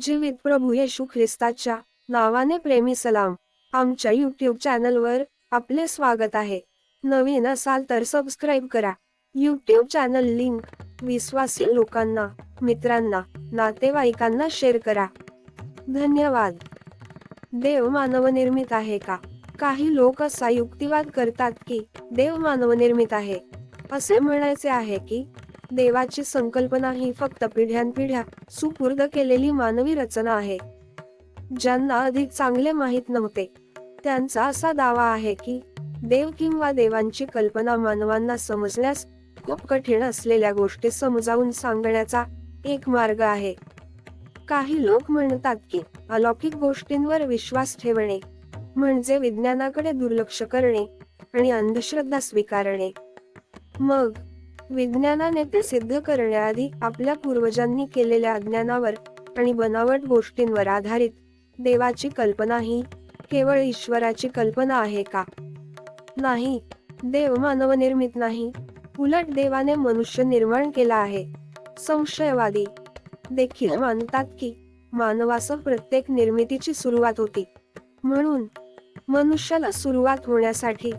जीवित प्रभू येशू ख्रिस्ताच्या नावाने प्रेमी सलाम. आमच्या यूट्यूब चॅनलवर आपले स्वागत आहे. नवीन असाल तर सबस्क्राईब करा. यूट्यूब चॅनल लिंक विश्वासी लोकांना मित्रांना नातेवाईकांना शेअर करा. धन्यवाद. देव मानवनिर्मित आहे का? काही लोक असा युक्तिवाद करतात की देव मानवनिर्मित आहे. असे म्हणायचे आहे की देवाची संकल्पना ही फक्त पिढ्यानपिढ्या सुपूर्द केलेली मानवी रचना आहे. ज्यांना अधिक चांगले माहीत नव्हते त्यांचा असा दावा आहे की देव किंवा देवांची कल्पना मानवांना समजण्यास खूप कठीण असलेल्या गोष्टी समजावून सांगण्याचा एक मार्ग आहे. काही लोक म्हणतात की अलौकिक गोष्टींवर विश्वास ठेवणे म्हणजे विज्ञानाकडे दुर्लक्ष करणे आणि अंधश्रद्धा स्वीकारणे. मग विज्ञानाने ते सिद्ध करण्याआधी आपल्या पूर्वजांनी केलेल्या अज्ञानावर आणि बनावट गोष्टींवर आधारित देवाची कल्पना ही केवळ ईश्वराची कल्पना आहे का? नाही देव मानवनिर्मित नाही उलट देवाने मनुष्य निर्माण केला आहे. संशयवादी. देखील मानतात की मानवासह प्रत्येक निर्मितीची सुरुवात होती. म्हणून मनुष्याला सुरुवात होण्यासाठी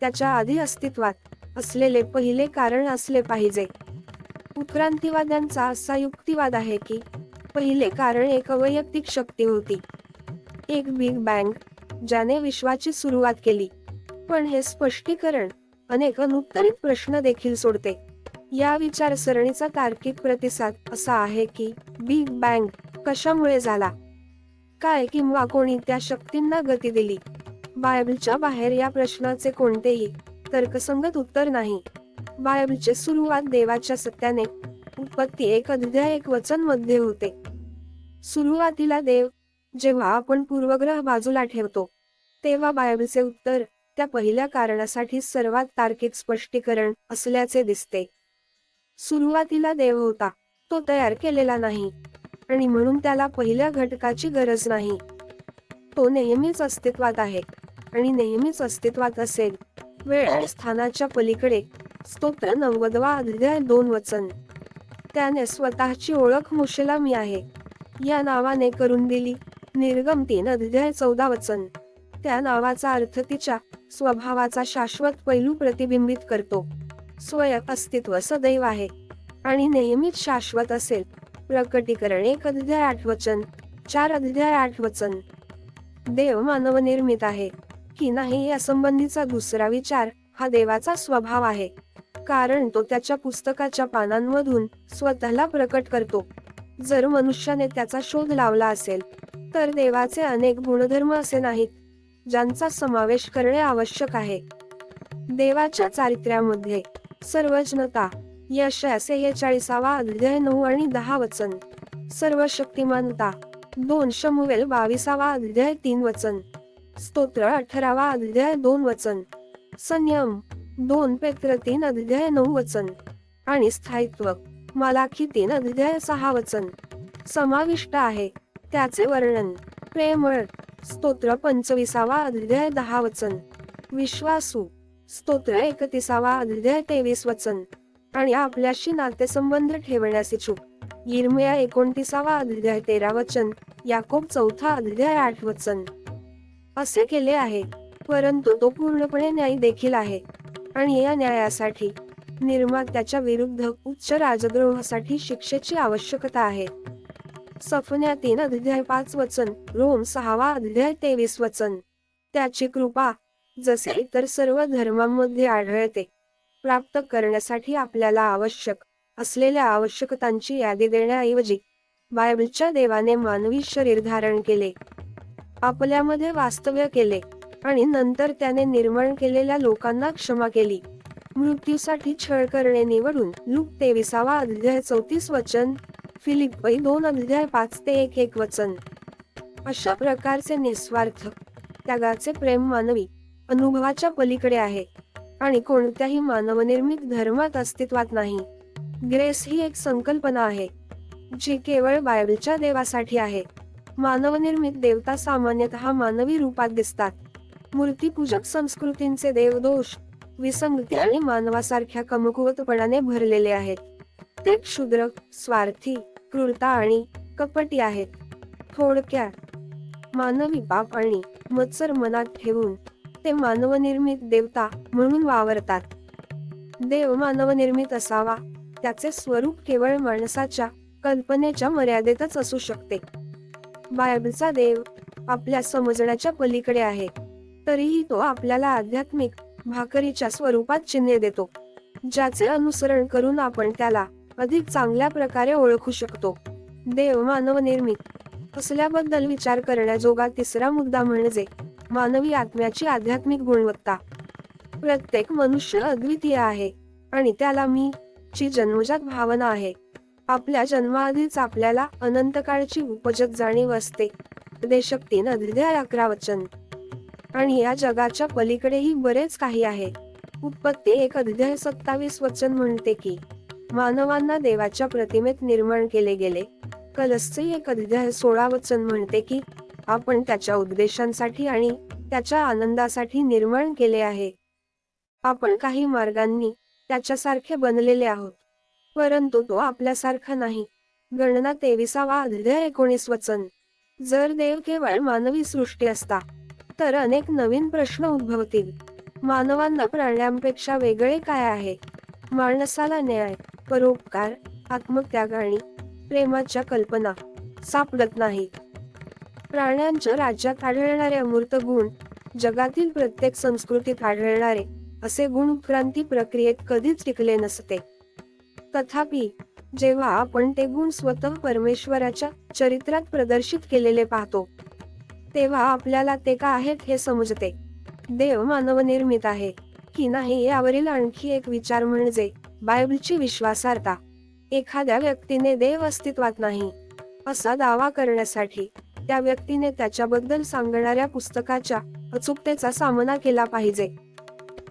त्याच्या आधी अस्तित्वात असलेले पहिले कारण असले पाहिजे. उत्क्रांतीवाद्यांचा असा युक्तिवाद आहे की पहिले कारण एक वैयक्तिक शक्ती होती. एक बिग बँग ज्याने विश्वाची सुरुवात केली. पण हे स्पष्टीकरण अनेक अनुत्तरित प्रश्न देखील सोडते. या विचारसरणीचा तार्किक प्रतिसाद असा आहे की बिग बँग कशामुळे झाला? काय किंवा कोणी त्या शक्तींना गती दिली? बायबलच्या बाहेर या प्रश्नाचे कोणतेही तर्कसंगत उत्तर नाही. बायबलचे सुरुवात देवाच्या सत्याने उत्पत्ती एक अध्याय एक वचनमध्ये होते. सुरुवातीला देव जेव्हा आपण पूर्वग्रह बाजूला ठेवतो तेव्हा बायबलचे उत्तर त्या पहिल्या कारणासाठी सर्वात तार्किक स्पष्टीकरण असल्याचे दिसते. सुरुवातीला देव होता तो तयार केलेला नाही आणि म्हणून त्याला पहिल्या घटकाची गरज नाही. तो नेहमीच अस्तित्वात आहे आणि नेहमीच अस्तित्वात असेल. वेळ आणि स्थानाच्या पलीकडे स्तोत्र नव्वदवा अध्याय दोन वचन. त्याने स्वतःची ओळख मुशेला मी आहे. या नावाने करून दिली. निर्गम तीन अध्याय चौदा वचन. त्या नावाचा अर्थ तिच्या स्वभावाचा शाश्वत पैलू प्रतिबिंबित करतो. स्वयं अस्तित्व सदैव आहे. आणि नेहमीच शाश्वत असेल. प्रकटीकरण एक अध्याय आठ वचन. चार अध्याय आठ वचन. देव मानवनिर्मित आहे. की नाही या संबंधीचा दुसरा विचार हा देवाचा स्वभाव आहे. कारण तो त्याच्या पुस्तकाच्या पानांमधून स्वतःला प्रकट करतो. जर मनुष्याने त्याचा शोध लावला असेल तर देवाचे अनेक गुणधर्म असे नाहीत ज्यांचा समावेश करणे आवश्यक आहे. देवाच्या चारित्र्यामध्ये सर्वजनता यश सेहेचाळीसावा अध्याय नऊ आणि दहा वचन. सर्व शक्तिमानता दोन शमुवेल बावीसावा अध्याय तीन वचन. स्तोत्र अठरावा अध्याय दोन वचन. संयम दोन पेत्र तीन अध्याय नऊ वचन. आणि स्थायित्व मलाखी तीन अध्याय सहा वचन. समाविष्ट आहे त्याचे वर्णन प्रेमळ स्तोत्र पंचवीसावा अध्याय दहा वचन. विश्वासू स्तोत्र एकतीसावा अध्याय तेवीस वचन. आणि आपल्याशी नातेसंबंध ठेवण्यास इच्छुक गिरमया एकोणतीसावा अध्याय तेरा वचन याकोब चौथा अध्याय आठ वचन. असे केले आहे. परंतु तो पूर्णपणे न्यायी देखील आहे. आणि या न्यायासाठी निर्मात्याच्या विरुद्ध उच्च राजद्रोहासाठी शिक्षेची आवश्यकता आहे. सफन्या तीन अध्याय पाच वचन रोम सहावा अध्याय तेवीस वचन. त्याची कृपा जसे इतर सर्व धर्मांमध्ये आढळते प्राप्त करण्यासाठी आपल्याला आवश्यक असलेल्या आवश्यकतांची यादी देण्याऐवजी बायबलच्या देवाने मानवी शरीर धारण केले. आपल्यामध्ये वास्तव्य केले आणि नंतर त्याने निर्माण केलेल्या लोकांना क्षमा केली. मृत्यूसाठी छळ करणे निवडून लूक तेविसावा अध्याय चौतीस वचन फिलिपई दोन अध्याय पाच ते एक एक वचन. अशा प्रकारचे निस्वार्थ त्यागाचे प्रेम मानवी अनुभवाच्या पलीकडे आहे आणि कोणत्याही मानवनिर्मित धर्मात अस्तित्वात नाही. ग्रेस ही एक संकल्पना आहे जी केवळ बायबलच्या देवासाठी आहे. मानवनिर्मित देवता सामान्यतः मानवी रूपात दिसतात. मूर्तीपूजक संस्कृतींचे देवदोष विसंगती आणि मानवासारख्या कमकुवतपणाने भरलेले आहेत. ते क्षुद्र स्वार्थी क्रूरता आणि कपटी आहेत. थोडक्यात मानवी पाप आणि मत्सर मनात ठेवून ते मानवनिर्मित देवता म्हणून वावरतात. देव मानवनिर्मित असावा त्याचे स्वरूप केवळ माणसाच्या कल्पनेच्या मर्यादेतच असू शकते. बायबलचा देव आपल्या समजण्याच्या पलीकडे आहे. तरीही तो आपल्याला आध्यात्मिक भाकरीच्या स्वरूपात चिन्हे देतो ज्याचे अनुसरण करून आपण त्याला अधिक चांगल्या प्रकारे ओळखू शकतो. देव मानवनिर्मित असल्याबद्दल विचार करण्याजोगा तिसरा मुद्दा म्हणजे मानवी आत्म्याची आध्यात्मिक गुणवत्ता. प्रत्येक मनुष्य अद्वितीय आहे आणि त्याला मी ची जन्मजात भावना आहे. आपल्या जन्माआधीच आपल्याला अनंत काळची उपजत जाणीव असते. देशक्तीन अध्याय अकरा वचन. आणि या जगाच्या पलीकडेही बरेच काही आहे. उत्पत्ती एक अध्याय सत्तावीस वचन म्हणते की मानवांना देवाच्या प्रतिमेत निर्माण केले गेले. कलसचे एक अध्याय सोळा वचन म्हणते की आपण त्याच्या उद्देशांसाठी आणि त्याच्या आनंदासाठी निर्माण केले आहे. आपण काही मार्गांनी त्याच्यासारखे बनलेले आहोत. परंतु तो आपल्यासारखा नाही. गणना तेविसावा अध्याय एकोणीस वचन. जर देव केवळ मानवी सृष्टी असता तर अनेक नवीन प्रश्न उद्भवतील. मानवांना प्राण्यांपेक्षा वेगळे काय आहे? माणसाला न्याय परोपकार आत्मत्याग आणि प्रेमाच्या कल्पना सापडत नाही. प्राण्यांच्या राज्यात आढळणारे अमूर्त गुण जगातील प्रत्येक संस्कृतीत आढळणारे असे गुण उत्क्रांती प्रक्रियेत कधीच टिकले नसते. तथापि जेव्हा आपण ते गुण स्वतः परमेश्वराच्या चरित्रात प्रदर्शित केलेले पाहतो तेव्हा आपल्याला ते का आहेत हे समजते. देव मानवनिर्मित आहे की नाही यावरील आणखी एक विचार म्हणजे बायबलची विश्वासार्हता. एखाद्या व्यक्तीने देव अस्तित्वात नाही असा दावा करण्यासाठी त्या व्यक्तीने त्याच्याबद्दल सांगणाऱ्या पुस्तकाच्या अचूकतेचा सामना केला पाहिजे.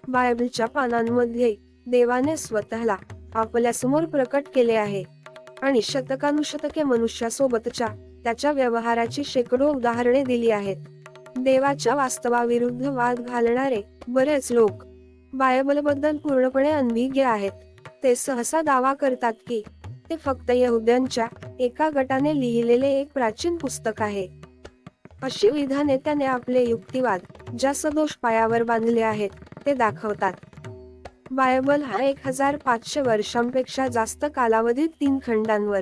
बायबलच्या पानांमध्ये देवाने स्वतःला आपल्यासमोर प्रकट केले आहे. आणि शतकानुशतके मनुष्यासोबतच्या त्याच्या व्यवहाराची शेकडो उदाहरणे दिली आहेत. देवाच्या वास्तवाविरुद्ध वाद घालणारे बरेच लोक बायबलबद्दल पूर्णपणे अनभिज्ञ आहेत. ते सहसा दावा करतात की ते फक्त यहुद्यांच्या एका गटाने लिहिलेले एक प्राचीन पुस्तक आहे. अशी विधाने त्याने आपले युक्तिवाद ज्या सदोष पायावर बांधले आहेत ते दाखवतात. बायबल हा एक हजार पाचशे वर्षांपेक्षा जास्त कालावधीत तीन खंडांवर.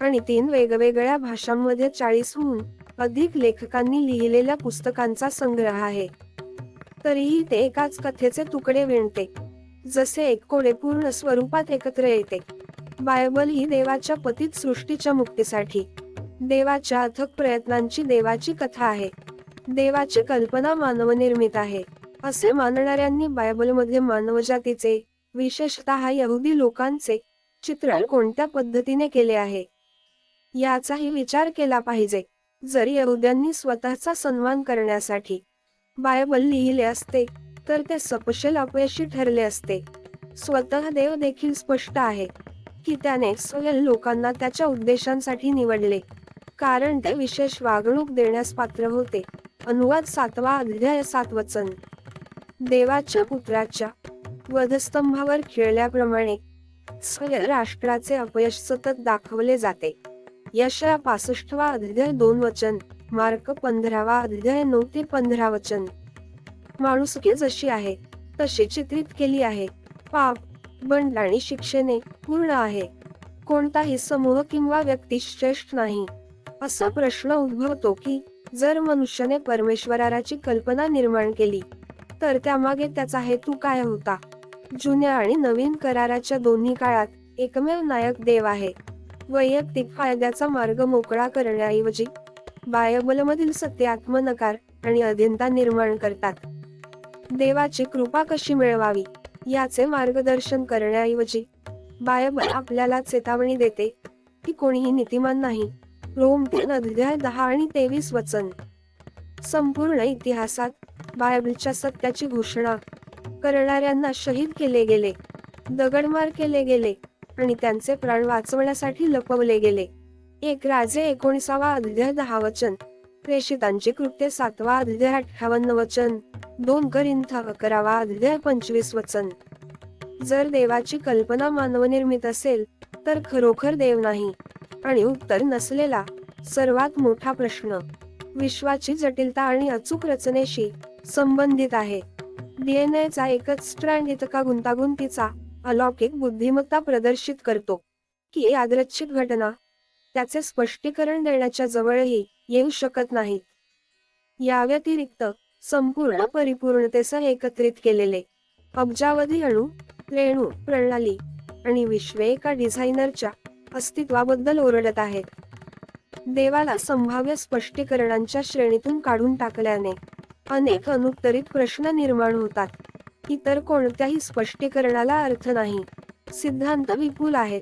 आणि तीन वेगवेगळ्या भाषांमध्ये चाळीसहून अधिक लेखकांनी लिहिलेल्या पुस्तकांचा संग्रह आहे. तरीही ते एकाच कथेचे तुकडे विणते. जसे एक कोडे पूर्ण स्वरूपात एकत्र येते. बायबल ही देवाच्या पतित सृष्टीच्या मुक्तीसाठी. देवाच्या अथक प्रयत्नांची देवाची कथा आहे. देवाची कल्पना मानवनिर्मित आहे. असे मानणाऱ्यांनी बायबलमध्ये मानवजातीचे विशेषतः यहुदी लोकांचे चित्रण कोणत्या पद्धतीने केले आहे? याचाही विचार केला पाहिजे. जर यहुद्यांनी स्वतःचा सन्मान करण्यासाठी बायबल लिहिले असते तर ते सपशेल अपयशी ठरले असते. स्वतः देव देखील स्पष्ट आहे की त्याने स्वयं लोकांना त्याच्या उद्देशांसाठी निवडले. कारण ते विशेष वागणूक देण्यास पात्र होते. अनुवाद सातवा अध्याय सात वचन. देवाच्या पुत्राच्या वधस्तंभावर खेळल्याप्रमाणे राष्ट्राचे अपयश सतत दाखवले जाते. यशया पासष्टवा अध्याय दोन वचन मार्क पंधरावा अध्याय नऊ ते पंधरा वचन. माणुसकी जशी आहे तशी चित्रित केली आहे. पाप बंड आणि शिक्षेने पूर्ण आहे. कोणताही समूह किंवा व्यक्ती श्रेष्ठ नाही. असा प्रश्न उद्भवतो की जर मनुष्याने परमेश्वराची कल्पना निर्माण केली तर त्यामागे त्याचा हेतू काय होता? जुन्या आणि नवीन कराराच्या दोन्ही काळात एकमेव नायक देव आहे. वैयक्तिक फायद्याचा मार्ग मोकळा करण्याऐवजी बायबलमधील सत्य आत्मनकार आणि अधीनता निर्माण करतात. देवाची कृपा कशी मिळवावी? याचे मार्गदर्शन करण्याऐवजी बायबल आपल्याला चेतावणी देते की कोणीही नीतिमान नाही. रोम तीन अध्याय दहा आणि तेवीस वचन. संपूर्ण इतिहासात बायबलच्या सत्याची घोषणा करणाऱ्यांना शहीद केले गेले दगडमार केले गेले आणि त्यांचे प्राण वाचवण्यासाठी लपवले गेले. एक राजे एकोणीसावा अध्याय दहा वचन प्रेषितांची कृत्य सातवा अध्याय अठ्ठावन्न वचन दोन करिंथ अकरावा अध्याय पंचवीस वचन. जर देवाची कल्पना मानवनिर्मित असेल तर खरोखर देव नाही आणि उत्तर नसलेला सर्वात मोठा प्रश्न विश्वाची जटिलता आणि अचूक रचनेशी संबंधित आहे. डीएनएचा एकच स्ट्रँड इतका गुंतागुंतीचा अलौकिक बुद्धिमत्ता प्रदर्शित करतो. की यादृच्छिक घटना त्याचे स्पष्टीकरण देण्याच्या जवळही येऊ शकत नाहीत या व्यतिरिक्त संपूर्ण परिपूर्णतेसह एकत्रित केलेले अब्जावधी अणू रेणू प्रणाली आणि विश्वे एका डिझायनरच्या अस्तित्वाबद्दल ओरडत आहेत. देवाला संभाव्य स्पष्टीकरणांच्या श्रेणीतून काढून टाकल्याने अनेक अनुत्तरित प्रश्न निर्माण होतात. इतर कोणत्याही स्पष्टीकरणाला अर्थ नाही. सिद्धांत विपुल आहेत.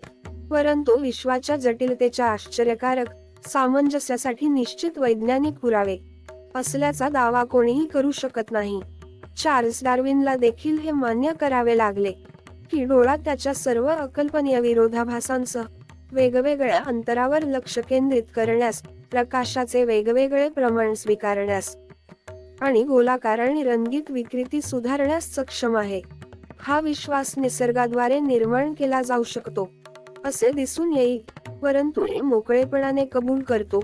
परंतु विश्वाच्या जटिलतेच्या आश्चर्यकारक सामंजस्यासाठी निश्चित वैज्ञानिक पुरावे असल्याचा दावा कोणीही करू शकत नाही. चार्ल्स डार्विनला देखील हे मान्य करावे लागले की डोळा त्याच्या सर्व अकल्पनीय विरोधाभासांसह वेगवेगळ्या अंतरावर लक्ष केंद्रित करण्यास प्रकाशाचे वेगवेगळे प्रमाण स्वीकारण्यास आणि गोलाकार आणि रंगीत विकृती सुधारण्यास सक्षम आहे. हा विश्वास निसर्गाद्वारे निर्माण केला जाऊ शकतो असे दिसून येईल. परंतु हे मोकळेपणाने कबूल करतो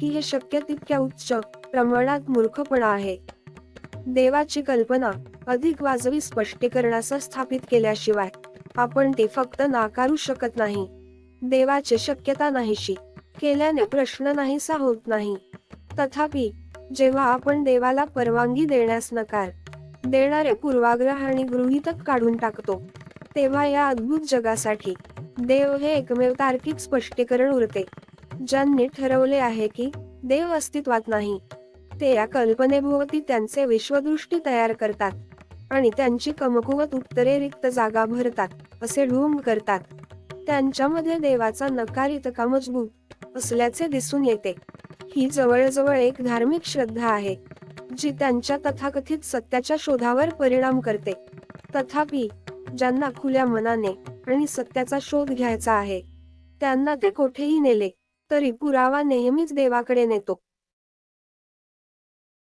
की हे शक्य तितक्या उच्च प्रमाणात मूर्खपणा आहे. देवाची कल्पना अधिक वाजवी स्पष्टीकरणासह स्थापित केल्याशिवाय आपण ते फक्त नाकारू शकत नाही. देवाची शक्यता नाहीशी केल्याने प्रश्न नाहीसा होत नाही. तथापि जेव्हा आपण देवाला परवानगी देण्यास नकार देणारे पूर्वाग्रह आणि गृहीतक काढून टाकतो तेव्हा या अद्भुत जगासाठी देव हे एकमेव तार्किक स्पष्टीकरण उरते ज्यांनी ठरवले आहे की देव अस्तित्वात नाही. ते या कल्पनेभोवती त्यांचे विश्वदृष्टी तयार करतात आणि त्यांची कमकुवत उत्तरे रिक्त जागा भरतात असे ढूम करतात. त्यांच्यामध्ये देवाचा नकार इतका मजबूत असल्याचे दिसून येते. ही जवळजवळ एक धार्मिक श्रद्धा आहे जी त्यांच्या तथाकथित सत्याच्या शोधावर परिणाम करते. तथापि ज्यांना खुल्या मनाने आणि सत्याचा शोध घ्यायचा आहे त्यांना ते कोठेही नेले तरी पुरावा नेहमीच देवाकडे नेतो.